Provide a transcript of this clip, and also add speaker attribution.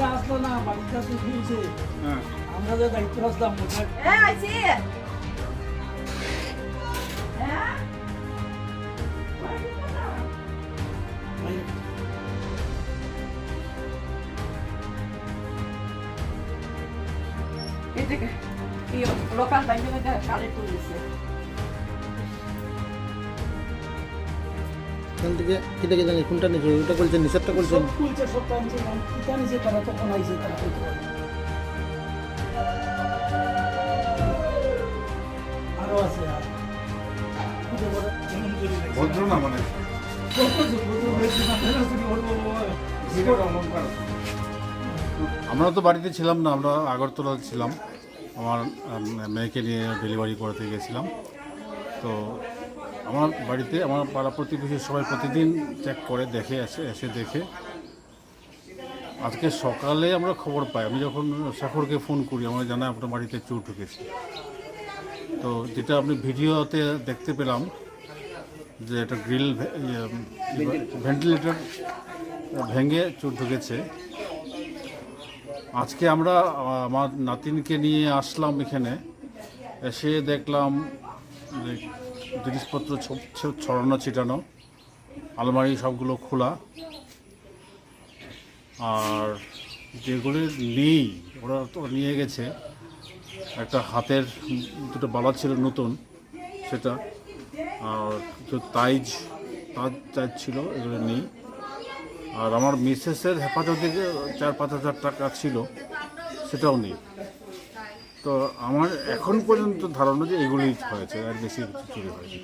Speaker 1: যে আসলো না বাড়িটা তো
Speaker 2: হ্যাঁ।
Speaker 1: আমরা যে দায়িত্ব আসলাম ওটা
Speaker 3: এ আইছি হ্যাঁ? এই থেকে এই লোকাল ব্যাংকে মধ্যে
Speaker 4: এখান থেকে এটা কি জানি কোনটা নিয়েছে? ওটা করছেন নিচেরটা করছেন
Speaker 1: সব খুলছে সব টানছে কিতা নিছে তারা তখন আইছে তারা আরও আছে আর। খুঁজে বড় কেমন করে দেখছে?
Speaker 2: ভদ্র না মানে? আমরা তো বাড়িতে ছিলাম না আমরা আগরতলা ছিলাম। আমার মেয়েকে নিয়ে ডেলিভারি করতে গেছিলাম। তো আমার বাড়িতে, আমার পাড়া প্রতিবেশী সবাই প্রতিদিন চেক করে, দেখে আসে এসে দেখে। আজকে সকালে আমরা খবর পাই। আমি যখন শেখরকে ফোন করি, আমার জানা আপনার বাড়িতে চোর ঢুকেছে। তো যেটা আপনি ভিডিওতে দেখতে পেলাম যে একটা গ্রিল ভেন্টিলেটর ভেঙে চোর ঢুকেছে। আজকে আমরা আমার নাতিনকে নিয়ে আসলাম এখানে। এসে দেখলাম যে জিনিসপত্র ছড়ানো, ছিটানো, আলমারি সবগুলো খোলা। আর যেগুলো নেই, ওরা তো নিয়ে গেছে। একটা হাতের দুটো বালা ছিল নতুন, সেটা। আর কিছু তাইজ, তাজ তাজ ছিল, এগুলো নেই। আর আমার মিসেসের হেফাজতে চার পাঁচ হাজার টাকা ছিল, সেটাও নেই। তো আমার এখন পর্যন্ত ধারণা যে এগুলোই হয়েছে আর বেশি কিছু চুরি হয়নি